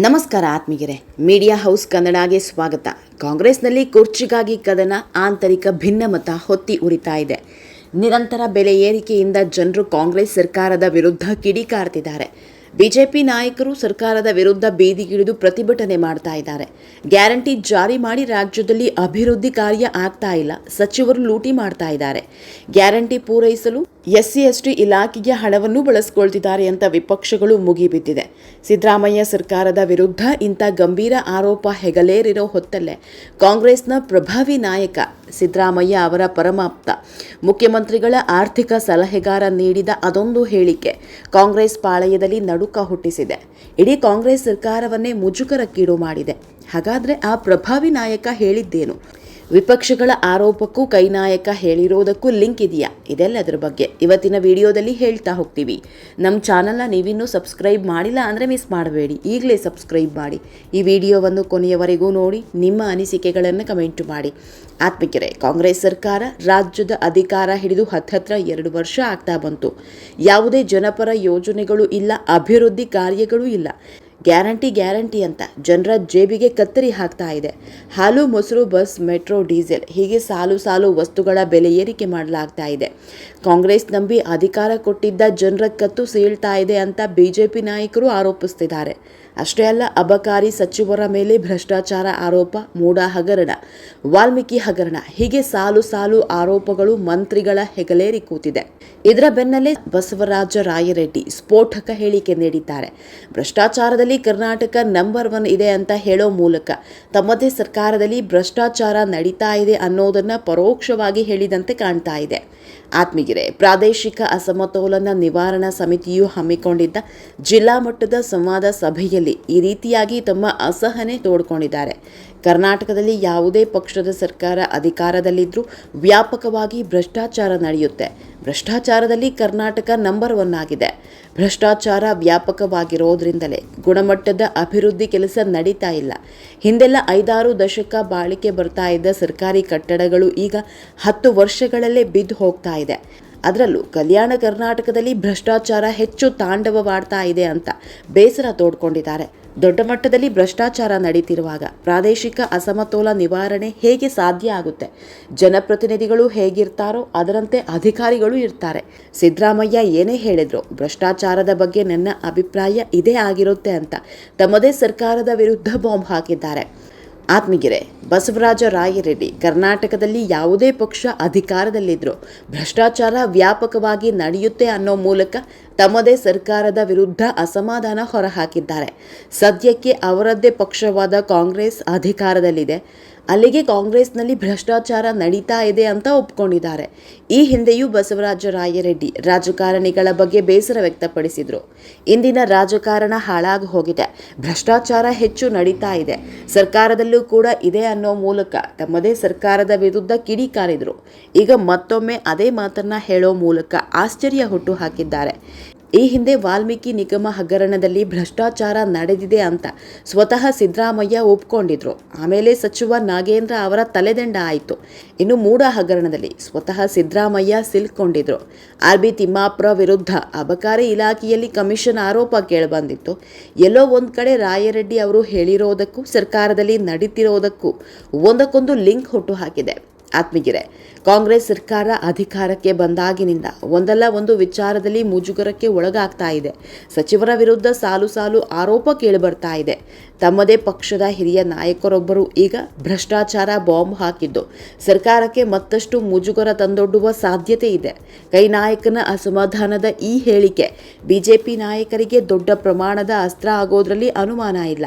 ನಮಸ್ಕಾರ ಆತ್ಮೀಗೆರೆ media house ಕನ್ನಡಗೆ ಸ್ವಾಗತ. ಕಾಂಗ್ರೆಸ್ನಲ್ಲಿ ಕುರ್ಚಿಗಾಗಿ ಕದನ ಆಂತರಿಕ ಭಿನ್ನಮತ ಹೊತ್ತಿ ಉರಿತಾ ಇದೆ. ನಿರಂತರ ಬೆಲೆ ಏರಿಕೆಯಿಂದ ಜನರು ಕಾಂಗ್ರೆಸ್ ಸರ್ಕಾರದ ವಿರುದ್ಧ ಕಿಡಿಕಾರ್ತಿದ್ದಾರೆ. ಬಿಜೆಪಿ ನಾಯಕರು ಸರ್ಕಾರದ ವಿರುದ್ಧ ಬೀದಿಗಿಳಿದು ಪ್ರತಿಭಟನೆ ಮಾಡ್ತಾ ಇದ್ದಾರೆ. ಗ್ಯಾರಂಟಿ ಜಾರಿ ಮಾಡಿ ರಾಜ್ಯದಲ್ಲಿ ಅಭಿವೃದ್ಧಿ ಕಾರ್ಯ ಆಗ್ತಾ ಇಲ್ಲ. ಸಚಿವರು ಲೂಟಿ ಮಾಡ್ತಾ ಇದ್ದಾರೆ. ಗ್ಯಾರಂಟಿ ಪೂರೈಸಲು ಎಸ್ಸಿ ಎಸ್ಟಿ ಇಲಾಖೆಗೆ ಹಣವನ್ನು ಬಳಸ್ಕೊಳ್ತಿದ್ದಾರೆ ಅಂತ ವಿಪಕ್ಷಗಳು ಮುಗಿಬಿದ್ದಿದೆ. ಸಿದ್ದರಾಮಯ್ಯ ಸರ್ಕಾರದ ವಿರುದ್ಧ ಇಂಥ ಗಂಭೀರ ಆರೋಪ ಹೆಗಲೇರಿರೋ ಹೊತ್ತಲ್ಲೇ ಕಾಂಗ್ರೆಸ್ನ ಪ್ರಭಾವಿ ನಾಯಕ ಸಿದ್ದರಾಮಯ್ಯ ಅವರ ಪರಮಾಪ್ತ. ಮುಖ್ಯಮಂತ್ರಿಗಳ ಆರ್ಥಿಕ ಸಲಹೆಗಾರ ನೀಡಿದ ಅದೊಂದು ಹೇಳಿಕೆ. ಕಾಂಗ್ರೆಸ್ ಪಾಳಯದಲ್ಲಿ ನಡುಕ ಹುಟ್ಟಿಸಿದೆ. ಇಡೀ ಕಾಂಗ್ರೆಸ್ ಸರ್ಕಾರವನ್ನೇ ಮುಜುಗರಕ್ಕೀಡು ಮಾಡಿದೆ. ಹಾಗಾದ್ರೆ ಆ ಪ್ರಭಾವಿ ನಾಯಕ ಹೇಳಿದ್ದೇನು? ವಿಪಕ್ಷಗಳ ಆರೋಪಕ್ಕೂ ಕೈನಾಯಕ ಹೇಳಿರೋದಕ್ಕೂ ಲಿಂಕ್ ಇದೆಯಾ? ಇದೆಲ್ಲ ಅದರ ಬಗ್ಗೆ ಇವತ್ತಿನ ವಿಡಿಯೋದಲ್ಲಿ ಹೇಳ್ತಾ ಹೋಗ್ತೀವಿ. ನಮ್ಮ ಚಾನಲ್ನ ನೀವಿನ್ನೂ ಸಬ್ಸ್ಕ್ರೈಬ್ ಮಾಡಿಲ್ಲ ಅಂದರೆ ಮಿಸ್ ಮಾಡಬೇಡಿ. ಈಗಲೇ ಸಬ್ಸ್ಕ್ರೈಬ್ ಮಾಡಿ. ಈ ವಿಡಿಯೋವನ್ನು ಕೊನೆಯವರೆಗೂ ನೋಡಿ, ನಿಮ್ಮ ಅನಿಸಿಕೆಗಳನ್ನು ಕಮೆಂಟ್ ಮಾಡಿ. ಆತ್ಮಿಕರೆ, ಕಾಂಗ್ರೆಸ್ ಸರ್ಕಾರ ರಾಜ್ಯದ ಅಧಿಕಾರ ಹಿಡಿದು ಹತ್ತತ್ರ ಎರಡು ವರ್ಷ ಆಗ್ತಾ ಬಂತು. ಯಾವುದೇ ಜನಪರ ಯೋಜನೆಗಳು ಇಲ್ಲ, ಅಭಿವೃದ್ಧಿ ಕಾರ್ಯಗಳು ಇಲ್ಲ. ಗ್ಯಾರಂಟಿ ಗ್ಯಾರಂಟಿ ಅಂತ ಜನರ ಜೇಬಿಗೆ ಕತ್ತರಿ ಹಾಕ್ತಾ ಇದೆ. ಹಾಲು, ಮೊಸರು, ಬಸ್, ಮೆಟ್ರೋ, ಡೀಸೆಲ್ ಹೀಗೆ ಸಾಲು ಸಾಲು ವಸ್ತುಗಳ ಬೆಲೆ ಏರಿಕೆ ಮಾಡಲಾಗ್ತಾ ಇದೆ. ಕಾಂಗ್ರೆಸ್ ನಂಬಿ ಅಧಿಕಾರ ಕೊಟ್ಟಿದ್ದ ಜನರ ಕತ್ತು ಸೀಳ್ತಾ ಇದೆ ಅಂತ ಬಿಜೆಪಿ ನಾಯಕರು ಆರೋಪಿಸ್ತಿದ್ದಾರೆ. ಅಷ್ಟೇ ಅಲ್ಲ, ಅಬಕಾರಿ ಸಚಿವರ ಮೇಲೆ ಭ್ರಷ್ಟಾಚಾರ ಆರೋಪ ಮೂಡ ಹಗರಣ, ವಾಲ್ಮೀಕಿ ಹಗರಣ, ಹೀಗೆ ಸಾಲು ಸಾಲು ಆರೋಪಗಳು ಮಂತ್ರಿಗಳ ಹೆಗಲೇರಿ ಕೂತಿದೆ. ಇದರ ಬೆನ್ನಲ್ಲೇ ಬಸವರಾಜ ರಾಯರೆಡ್ಡಿ ಸ್ಫೋಟಕ ಹೇಳಿಕೆ ನೀಡಿದ್ದಾರೆ. ಭ್ರಷ್ಟಾಚಾರದಲ್ಲಿ ಕರ್ನಾಟಕ ನಂಬರ್ ಒನ್ ಇದೆ ಅಂತ ಹೇಳೋ ಮೂಲಕ ತಮ್ಮದೇ ಸರ್ಕಾರದಲ್ಲಿ ಭ್ರಷ್ಟಾಚಾರ ನಡೀತಾ ಇದೆ ಅನ್ನೋದನ್ನ ಪರೋಕ್ಷವಾಗಿ ಹೇಳಿದಂತೆ ಕಾಣ್ತಾ ಇದೆ. ಆತ್ಮಗಿರೆ, ಪ್ರಾದೇಶಿಕ ಅಸಮತೋಲನ ನಿವಾರಣಾ ಸಮಿತಿಯು ಹಮ್ಮಿಕೊಂಡಿದ್ದ ಜಿಲ್ಲಾ ಮಟ್ಟದ ಸಂವಾದ ಸಭೆಯಲ್ಲಿ ಈ ರೀತಿಯಾಗಿ ತಮ್ಮ ಅಸಹನೆ ತೋಡ್ಕೊಂಡಿದ್ದಾರೆ. ಕರ್ನಾಟಕದಲ್ಲಿ ಯಾವುದೇ ಪಕ್ಷದ ಸರ್ಕಾರ ಅಧಿಕಾರದಲ್ಲಿದ್ದರೂ ವ್ಯಾಪಕವಾಗಿ ಭ್ರಷ್ಟಾಚಾರ ನಡೆಯುತ್ತೆ. ಭ್ರಷ್ಟಾಚಾರದಲ್ಲಿ ಕರ್ನಾಟಕ ನಂಬರ್ ಒನ್ ಆಗಿದೆ. ಭ್ರಷ್ಟಾಚಾರ ವ್ಯಾಪಕವಾಗಿರೋದ್ರಿಂದಲೇ ಗುಣಮಟ್ಟದ ಅಭಿವೃದ್ಧಿ ಕೆಲಸ ನಡೀತಾ ಇಲ್ಲ. ಹಿಂದೆಲ್ಲ ಐದಾರು ದಶಕ ಬಾಳಿಕೆ ಬರ್ತಾ ಇದ್ದ ಸರ್ಕಾರಿ ಕಟ್ಟಡಗಳು ಈಗ ಹತ್ತು ವರ್ಷಗಳಲ್ಲೇ ಬಿದ್ದು ಹೋಗ್ತಾ ಇದೆ. ಅದರಲ್ಲೂ ಕಲ್ಯಾಣ ಕರ್ನಾಟಕದಲ್ಲಿ ಭ್ರಷ್ಟಾಚಾರ ಹೆಚ್ಚು ತಾಂಡವವಾಡ್ತಾ ಇದೆ ಅಂತ ಬೇಸರ ತೋಡ್ಕೊಂಡಿದ್ದಾರೆ. ದೊಡ್ಡ ಮಟ್ಟದಲ್ಲಿ ಭ್ರಷ್ಟಾಚಾರ ನಡೀತಿರುವಾಗ ಪ್ರಾದೇಶಿಕ ಅಸಮತೋಲ ನಿವಾರಣೆ ಹೇಗೆ ಸಾಧ್ಯ ಆಗುತ್ತೆ? ಜನಪ್ರತಿನಿಧಿಗಳು ಹೇಗಿರ್ತಾರೋ ಅದರಂತೆ ಅಧಿಕಾರಿಗಳು ಇರ್ತಾರೆ. ಸಿದ್ದರಾಮಯ್ಯ ಏನೇ ಹೇಳಿದ್ರು, ಭ್ರಷ್ಟಾಚಾರದ ಬಗ್ಗೆ ನನ್ನ ಅಭಿಪ್ರಾಯ ಇದೇ ಆಗಿರುತ್ತೆ ಅಂತ ತಮ್ಮದೇ ಸರ್ಕಾರದ ವಿರುದ್ಧ ಬಾಂಬ್ ಹಾಕಿದ್ದಾರೆ. ಆತ್ಮಗಿರೆ ಬಸವರಾಜ ರಾಯರೆಡ್ಡಿ ಕರ್ನಾಟಕದಲ್ಲಿ ಯಾವುದೇ ಪಕ್ಷ ಅಧಿಕಾರದಲ್ಲಿದ್ದರೂ ಭ್ರಷ್ಟಾಚಾರ ವ್ಯಾಪಕವಾಗಿ ನಡೆಯುತ್ತೆ ಅನ್ನೋ ಮೂಲಕ ತಮ್ಮದೇ ಸರ್ಕಾರದ ವಿರುದ್ಧ ಅಸಮಾಧಾನ ಹೊರಹಾಕಿದ್ದಾರೆ. ಸದ್ಯಕ್ಕೆ ಅವರದ್ದೇ ಪಕ್ಷವಾದ ಕಾಂಗ್ರೆಸ್ ಅಧಿಕಾರದಲ್ಲಿದೆ. ಅಲ್ಲಿಗೆ ಕಾಂಗ್ರೆಸ್ನಲ್ಲಿ ಭ್ರಷ್ಟಾಚಾರ ನಡೀತಾ ಇದೆ ಅಂತ ಒಪ್ಕೊಂಡಿದ್ದಾರೆ. ಈ ಹಿಂದೆಯೂ ಬಸವರಾಜ ರಾಯರೆಡ್ಡಿ ರಾಜಕಾರಣಿಗಳ ಬಗ್ಗೆ ಬೇಸರ ವ್ಯಕ್ತಪಡಿಸಿದರು. ಇಂದಿನ ರಾಜಕಾರಣ ಹಾಳಾಗಿ ಹೋಗಿದೆ. ಭ್ರಷ್ಟಾಚಾರ ಹೆಚ್ಚು ನಡೀತಾ ಇದೆ. ಸರ್ಕಾರದಲ್ಲೂ ಕೂಡ ಇದೆ ಅನ್ನೋ ಮೂಲಕ ತಮ್ಮದೇ ಸರ್ಕಾರದ ವಿರುದ್ಧ ಕಿಡಿಕಾರಿದರು ಈಗ ಮತ್ತೊಮ್ಮೆ ಅದೇ ಮಾತನ್ನ ಹೇಳೋ ಮೂಲಕ ಆಶ್ಚರ್ಯ ಹುಟ್ಟು ಹಾಕಿದ್ದಾರೆ. ಈ ಹಿಂದೆ ವಾಲ್ಮೀಕಿ ನಿಗಮ ಹಗರಣದಲ್ಲಿ ಭ್ರಷ್ಟಾಚಾರ ನಡೆದಿದೆ ಅಂತ ಸ್ವತಃ ಸಿದ್ದರಾಮಯ್ಯ ಒಪ್ಕೊಂಡಿದ್ರು. ಆಮೇಲೆ ಸಚಿವ ನಾಗೇಂದ್ರ ಅವರ ತಲೆದಂಡ ಆಯಿತು. ಇನ್ನು ಮೂಡ ಹಗರಣದಲ್ಲಿ ಸ್ವತಃ ಸಿದ್ದರಾಮಯ್ಯ ಸಿಲ್ಕೊಂಡಿದ್ರು. ಆರ್ ಬಿ ತಿಮ್ಮಾಪುರ ವಿರುದ್ಧ ಅಬಕಾರಿ ಇಲಾಖೆಯಲ್ಲಿ ಕಮಿಷನ್ ಆರೋಪ ಕೇಳಿಬಂದಿತ್ತು. ಎಲ್ಲೋ ಒಂದು ಕಡೆ ರಾಯರೆಡ್ಡಿ ಅವರು ಹೇಳಿರೋದಕ್ಕೂ ಸರ್ಕಾರದಲ್ಲಿ ನಡೀತಿರೋದಕ್ಕೂ ಒಂದಕ್ಕೊಂದು ಲಿಂಕ್ ಹುಟ್ಟು ಹಾಕಿದೆ. ಆತ್ಮಗಿರೆ ಕಾಂಗ್ರೆಸ್ ಸರ್ಕಾರ ಅಧಿಕಾರಕ್ಕೆ ಬಂದಾಗಿನಿಂದ ಒಂದಲ್ಲ ಒಂದು ವಿಚಾರದಲ್ಲಿ ಮುಜುಗರಕ್ಕೆ ಒಳಗಾಗ್ತಾ ಇದೆ. ಸಚಿವರ ವಿರುದ್ಧ ಸಾಲು ಸಾಲು ಆರೋಪ ಕೇಳಿಬರ್ತಾ ಇದೆ. ತಮ್ಮದೇ ಪಕ್ಷದ ಹಿರಿಯ ನಾಯಕರೊಬ್ಬರು ಈಗ ಭ್ರಷ್ಟಾಚಾರ ಬಾಂಬ್ ಹಾಕಿದ್ದು. ಸರ್ಕಾರಕ್ಕೆ ಮತ್ತಷ್ಟು ಮುಜುಗರ ತಂದೊಡ್ಡುವ ಸಾಧ್ಯತೆ ಇದೆ. ಕೈ ನಾಯಕನ ಅಸಮಾಧಾನದ ಈ ಹೇಳಿಕೆ ಬಿಜೆಪಿ ನಾಯಕರಿಗೆ ದೊಡ್ಡ ಪ್ರಮಾಣದ ಅಸ್ತ್ರ ಆಗೋದ್ರಲ್ಲಿ ಅನುಮಾನ ಇಲ್ಲ.